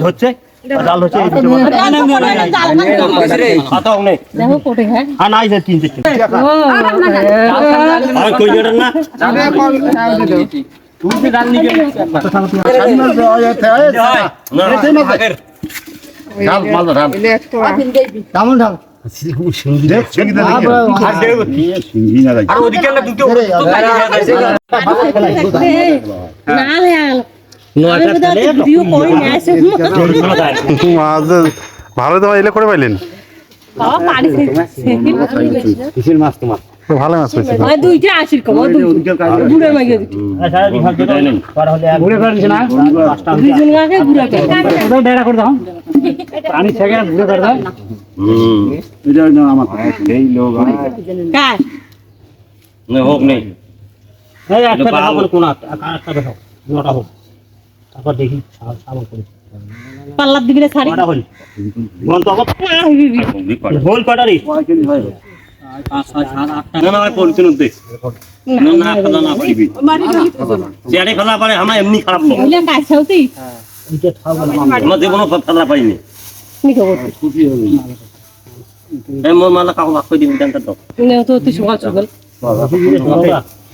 ধরছে জাল হচ্ছে এই দুটো হাতাও নেই দেখো কোটে হ্যাঁ আর নাই যে তিন চারটে আর কই জড়েন না আর ওদিকে না দুটো না রে আমি তো ভিডিও করে নিয়ে আসি মাছ ভালো তো এলে করে পাইলেন। বাবা পারিছে কিসের মাছ তোমার? তো ভালো মাছ পাইছে দুইটা আসির কম বুড়ে মাইগে ঘুরে বেড়াচ্ছে না? দুইজন গাকে বুড়ে কে ডেরা করে দাও। পানি থেকে ঘুরে করে দাও। কার? হোক নেই। একটা দেখাবো কোন একটা দেখাও নটা হোক। তারপর দেখি সাবান করে পাল্লার দিকে ছাড়ি কটা হল বল তো হোল কটা রে এমনি খারাপ ফেলা পাইনি মোর মালা কাকু ভাগ করে দিবি তো তুই সকাল সকাল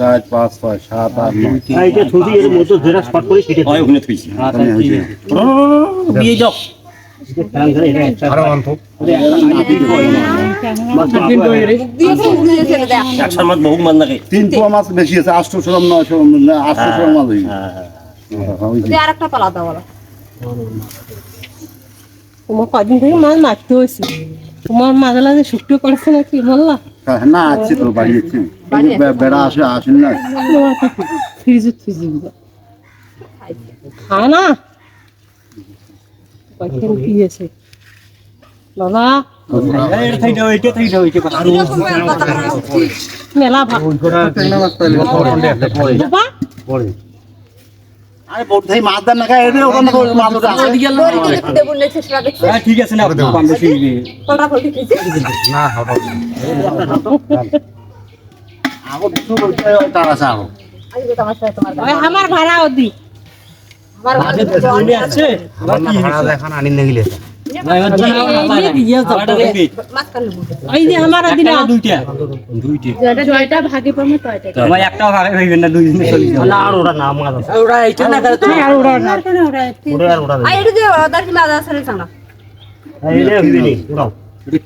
চার পাঁচ ছয় সাত আট নয় এর করে সেটা হয় ওখানে থুইছি ওখানে যাও। আরও অন্ত একশোর মাছ বহু মান লাগে। তিন পোয়া মাছ বেশি আছে আটশো সরম নয়শো আটশো সরম মাছ হয়েছে। হ্যাঁ, তোমার কদিন থেকে মাছ মারতে হয়েছে। তোমার মাঝে যে শুক্তো করেছে নাকি বললা হ্যাঁ, না আছে তো বাড়ি বেড়া আসে আসেন না। ফ্রিজে ফ্রিজে খা না কয়েকদিন কি আছে? বাবা মেলা ভাগ আরে বোট ভাই মাছ দেন না খায় এদের ওখানে মাছ ওটা ঠিক আছে না বেশি আগো দুশো বলতে তার আছে আগো ওই আমার ভাড়া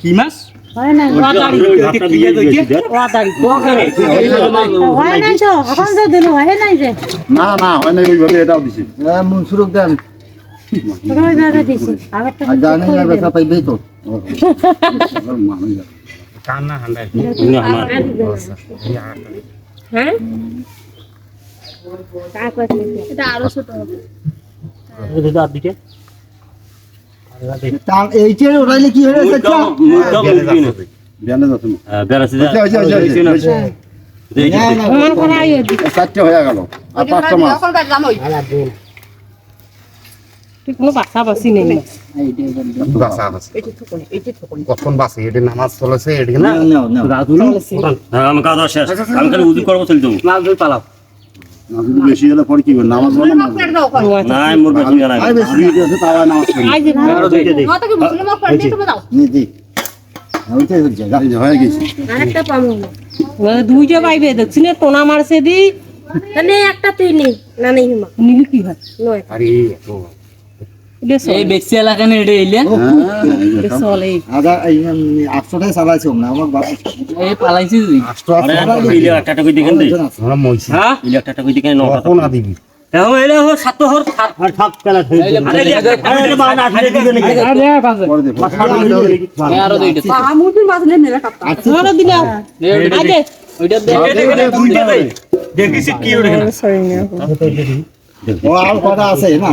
কি মাছ? তো হয় মনসুরক দেন। আর পাইবেই তো। ইনি আমার হ্যাঁ? এটা আর দিকে। ওরাইলে কি হয়ে যাচ্ছে মুদ্দা মুদ্দা না যাচ্ছে বেরাসি এই চারটে হয়ে গেল আর পাঁচটা মাছ কোনো বাসা বাসি নেই কখন বাসে এটি নামাজ চলেছে এটি না হ্যাঁ আমি কাজ শেষ আমি খালি উজু করব চলে যাব যদি বেশি গেলে পরে কি হবে নামাজ পড়ে না নাই মোর বেশি না আরে বেশি আছে তাও নামাজ পড়ি। আই যে। ভাড়া আরও দুইটা হয়ে গেছে। পাইবে দেখছি না টোনা মারছে দি। একটা তুই নে। না নেই হিমা। নিলি কি হয়? নয়। আরে। এই এলাকা হ্যাঁ চলে এই আটশোটাই চালাইছি না আমার বাবা এই পালাইছি তুই আটশো আরে ইলে একটা টাকা দেখেন দে আমরা মইছি হ্যাঁ ইলে একটা টাকা দেখেন নটা কখন আ দিবি এখন এলে হো সাত হর সাত আর থাক কেলা થઈ আরে আরে আরে বাবা না ছেড়ে দিবে নাকি পরে দেখো আরও দুইটা আমারও দিলা আজে ওইটা দে দুইটা দেই দেখিস কি ওরে ও আর কটা আছে না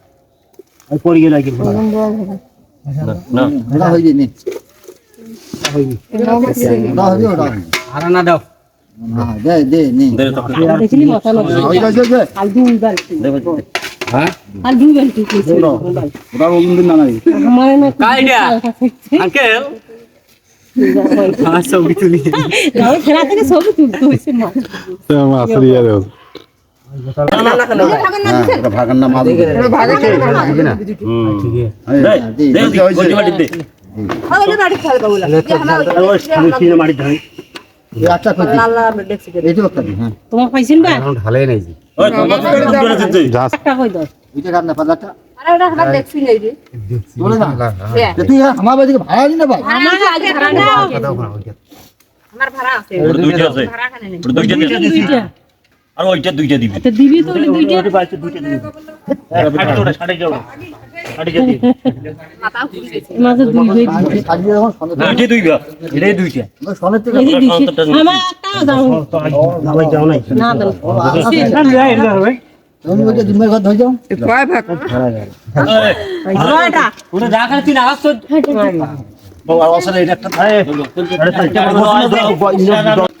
পড়ে গেল কি না না। ওটা হয়ে যায়নি ওটা হবে ওটা আর না দাও। হ্যাঁ দে দে নে। দে তো দেখলি মাথা না গেছে যে আর দুই বালতি দে ভাই দুই বালতি ওটা রবীন্দ্র না নাই মানে না কাইডা আঙ্কেল। আচ্ছা ছবি তুলি। সব তুলতে হইছে মা। মাছ দিয়ে দেবো হ্যাঁ ওটা ভাগার না মাছ তোমার পাইছেন না দেখছি নাই তুই আমার বাড়িতে ভাড়া নি না ভাই আমার ভাড়া আছে। আর ওইটা দুইটা দিবি দিবি তো দুইটা দুইটা দিবি একটা